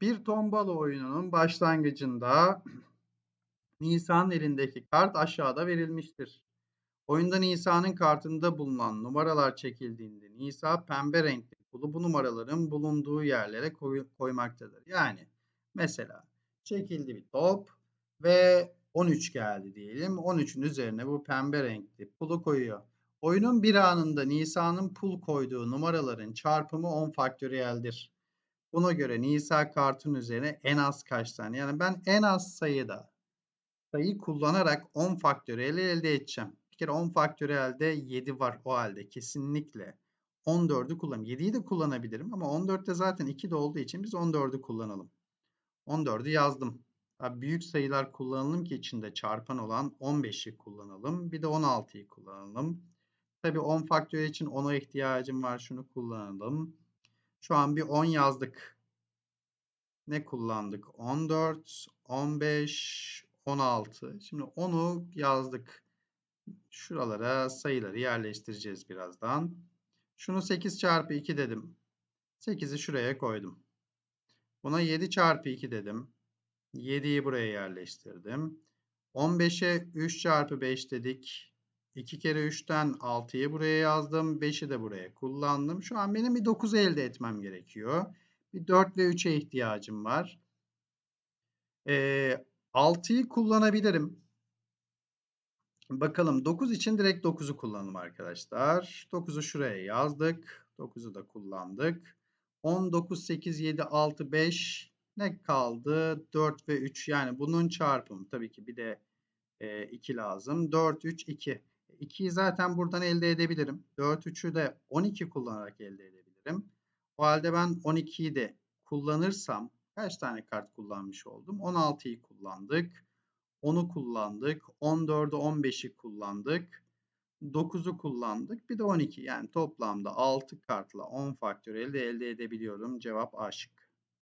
Bir tombala oyununun başlangıcında Nisa'nın elindeki kart aşağıda verilmiştir. Oyunda Nisa'nın kartında bulunan numaralar çekildiğinde Nisa pembe renkli pulu bu numaraların bulunduğu yerlere koy- koymaktadır. Yani mesela çekildi bir top ve 13 geldi diyelim. 13'ün üzerine bu pembe renkli pulu koyuyor. Oyunun bir anında Nisa'nın pul koyduğu numaraların çarpımı 10 faktöriyeldir. Buna göre Nisa kartın üzerine en az kaç tane? Yani ben en az sayıda sayı kullanarak 10 faktöriyeli elde edeceğim. Bir kere 10 faktöriyelde 7 var o halde kesinlikle. 14'ü kullan. 7'yi de kullanabilirim ama 14'te zaten 2 de olduğu için biz 14'ü kullanalım. 14'ü yazdım. Daha büyük sayılar kullanalım ki içinde çarpan olan 15'i kullanalım. Bir de 16'yı kullanalım. Tabii 10 faktör için 10'a ihtiyacım var. Şunu kullanalım. Şu an bir 10 yazdık. Ne kullandık? 14, 15, 16. Şimdi 10'u yazdık. Şuralara sayıları yerleştireceğiz birazdan. Şunu 8 çarpı 2 dedim. 8'i şuraya koydum. Buna 7 çarpı 2 dedim. 7'yi buraya yerleştirdim. 15'e 3 çarpı 5 dedik. 2 kere 3'ten 6'yı buraya yazdım. 5'i de buraya kullandım. Şu an benim bir 9 elde etmem gerekiyor. Bir 4 ve 3'e ihtiyacım var. Ee, 6'yı kullanabilirim. Bakalım 9 için direkt 9'u kullanalım arkadaşlar. 9'u şuraya yazdık. 9'u da kullandık. 10, 9, 8, 7, 6, 5 ne kaldı? 4 ve 3 yani bunun çarpımı tabii ki bir de e, 2 lazım. 4, 3, 2. 2'yi zaten buradan elde edebilirim. 4, 3'ü de 12 kullanarak elde edebilirim. O halde ben 12'yi de kullanırsam kaç tane kart kullanmış oldum? 16'yı kullandık. 10'u kullandık. 14'ü 15'i kullandık. 9'u kullandık. Bir de 12. Yani toplamda 6 kartla 10 faktöriyel de elde edebiliyorum. Cevap A şıkkı.